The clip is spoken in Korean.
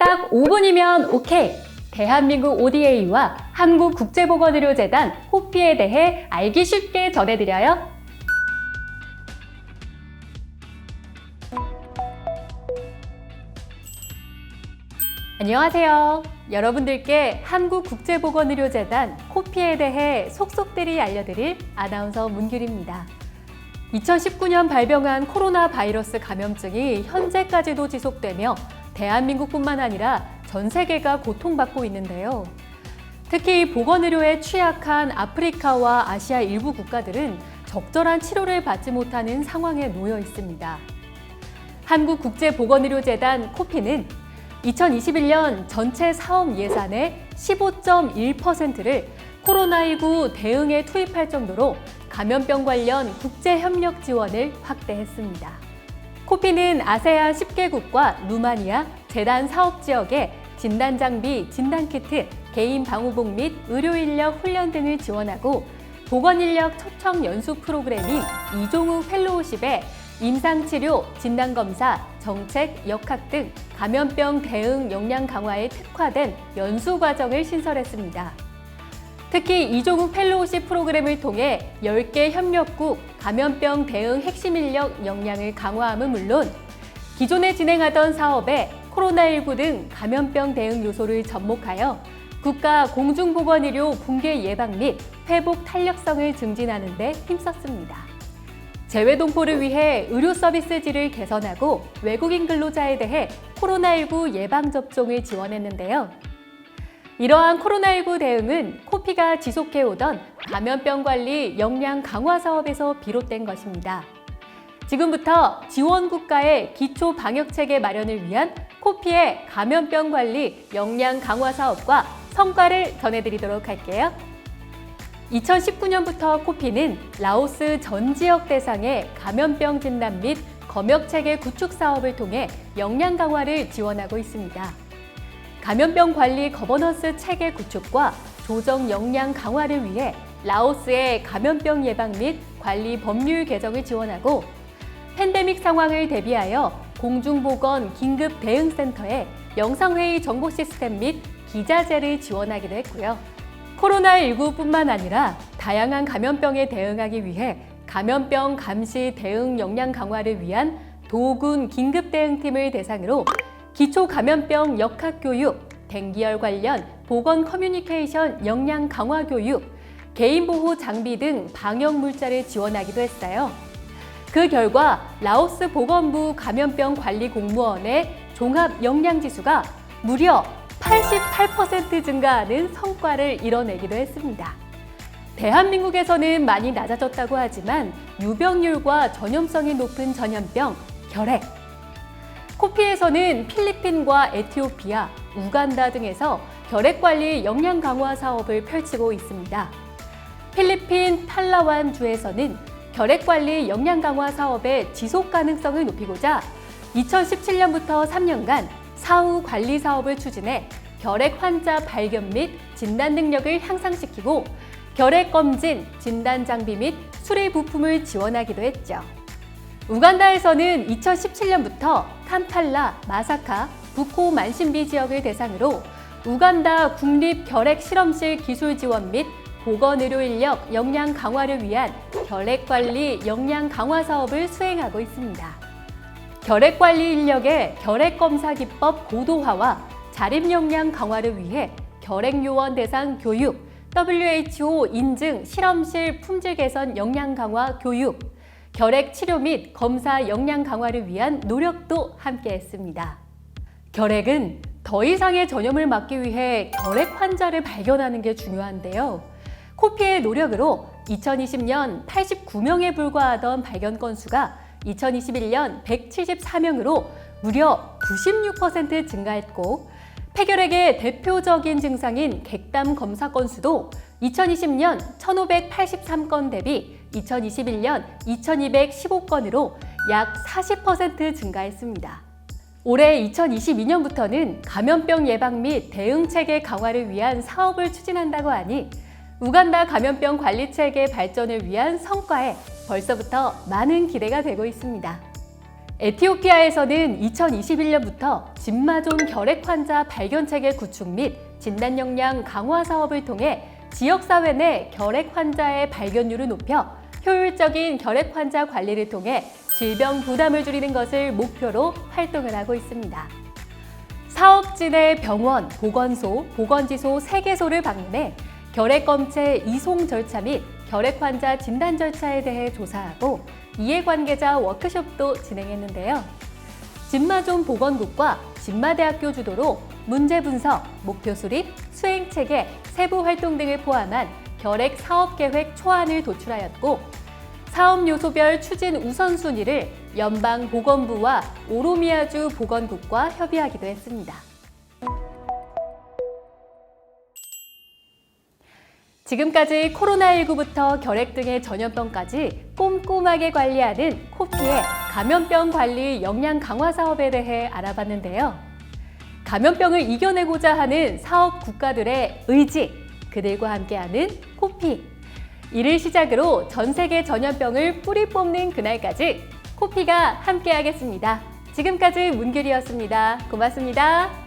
딱 5분이면 오케이! 대한민국 ODA와 한국국제보건의료재단 호피에 대해 알기 쉽게 전해드려요. 안녕하세요. 여러분들께 한국국제보건의료재단 호피에 대해 속속들이 알려드릴 아나운서 문규리입니다. 2019년 발병한 코로나 바이러스 감염증이 현재까지도 지속되며 대한민국뿐만 아니라 전 세계가 고통받고 있는데요. 특히 보건의료에 취약한 아프리카와 아시아 일부 국가들은 적절한 치료를 받지 못하는 상황에 놓여 있습니다. 한국국제보건의료재단 코피는 2021년 전체 사업 예산의 15.1%를 코로나19 대응에 투입할 정도로 감염병 관련 국제협력 지원을 확대했습니다. 코피는 아세안 10개국과 루마니아, 재단 사업 지역에 진단 장비, 진단 키트, 개인 방호복 및 의료 인력 훈련 등을 지원하고 보건 인력 초청 연수 프로그램인 이종우 펠로우십에 임상치료, 진단검사, 정책, 역학 등 감염병 대응 역량 강화에 특화된 연수 과정을 신설했습니다. 특히 이종욱 펠로우십 프로그램을 통해 10개 협력국 감염병 대응 핵심 인력 역량을 강화함은 물론 기존에 진행하던 사업에 코로나19 등 감염병 대응 요소를 접목하여 국가 공중보건의료 붕괴 예방 및 회복 탄력성을 증진하는 데 힘썼습니다. 재외 동포를 위해 의료 서비스 질을 개선하고 외국인 근로자에 대해 코로나19 예방 접종을 지원했는데요. 이러한 코로나19 대응은 코피가 지속해오던 감염병 관리 역량 강화 사업에서 비롯된 것입니다. 지금부터 지원 국가의 기초 방역 체계 마련을 위한 코피의 감염병 관리 역량 강화 사업과 성과를 전해드리도록 할게요. 2019년부터 코피는 라오스 전 지역 대상의 감염병 진단 및 검역 체계 구축 사업을 통해 역량 강화를 지원하고 있습니다. 감염병 관리 거버넌스 체계 구축과 조정 역량 강화를 위해 라오스의 감염병 예방 및 관리 법률 개정을 지원하고 팬데믹 상황을 대비하여 공중보건 긴급 대응센터에 영상회의 정보 시스템 및 기자재를 지원하기도 했고요. 코로나19뿐만 아니라 다양한 감염병에 대응하기 위해 감염병 감시 대응 역량 강화를 위한 도군 긴급 대응팀을 대상으로 기초 감염병 역학 교육, 댕기열 관련 보건 커뮤니케이션 역량 강화 교육, 개인 보호 장비 등 방역 물자를 지원하기도 했어요. 그 결과 라오스 보건부 감염병 관리 공무원의 종합 역량 지수가 무려 88% 증가하는 성과를 이뤄내기도 했습니다. 대한민국에서는 많이 낮아졌다고 하지만 유병률과 전염성이 높은 전염병, 결핵. 코피에서는 필리핀과 에티오피아, 우간다 등에서 결핵 관리 역량 강화 사업을 펼치고 있습니다. 필리핀 팔라완 주에서는 결핵 관리 역량 강화 사업의 지속 가능성을 높이고자 2017년부터 3년간 사후 관리 사업을 추진해 결핵 환자 발견 및 진단 능력을 향상시키고 결핵 검진, 진단 장비 및 수리 부품을 지원하기도 했죠. 우간다에서는 2017년부터 캄팔라, 마사카, 부코 만신비 지역을 대상으로 우간다 국립 결핵 실험실 기술 지원 및 보건 의료 인력 역량 강화를 위한 결핵 관리 역량 강화 사업을 수행하고 있습니다. 결핵 관리 인력의 결핵 검사 기법 고도화와 자립 역량 강화를 위해 결핵 요원 대상 교육, WHO 인증 실험실 품질 개선 역량 강화 교육, 결핵 치료 및 검사 역량 강화를 위한 노력도 함께 했습니다. 결핵은 더 이상의 전염을 막기 위해 결핵 환자를 발견하는 게 중요한데요. 코피의 노력으로 2020년 89명에 불과하던 발견 건수가 2021년 174명으로 무려 96% 증가했고 폐결핵의 대표적인 증상인 객담 검사 건수도 2020년 1,583건 대비 2021년 2,215건으로 약 40% 증가했습니다. 올해 2022년부터는 감염병 예방 및 대응 체계 강화를 위한 사업을 추진한다고 하니 우간다 감염병 관리 체계 발전을 위한 성과에 벌써부터 많은 기대가 되고 있습니다. 에티오피아에서는 2021년부터 진마존 결핵 환자 발견 체계 구축 및 진단 역량 강화 사업을 통해 지역 사회 내 결핵 환자의 발견율을 높여 효율적인 결핵 환자 관리를 통해 질병 부담을 줄이는 것을 목표로 활동을 하고 있습니다. 사업진의 병원, 보건소, 보건지소 3개소를 방문해 결핵 검체 이송 절차 및 결핵 환자 진단 절차에 대해 조사하고 이해관계자 워크숍도 진행했는데요. 진마존 보건국과 진마대학교 주도로 문제 분석, 목표 수립, 수행 체계, 세부 활동 등을 포함한 결핵 사업 계획 초안을 도출하였고 사업 요소별 추진 우선순위를 연방 보건부와 오로미아주 보건국과 협의하기도 했습니다. 지금까지 코로나19부터 결핵 등의 전염병까지 꼼꼼하게 관리하는 코피의 감염병 관리 역량 강화 사업에 대해 알아봤는데요. 감염병을 이겨내고자 하는 사업 국가들의 의지, 그들과 함께하는 코피. 이를 시작으로 전 세계 전염병을 뿌리 뽑는 그날까지 코피가 함께하겠습니다. 지금까지 문규리였습니다. 고맙습니다.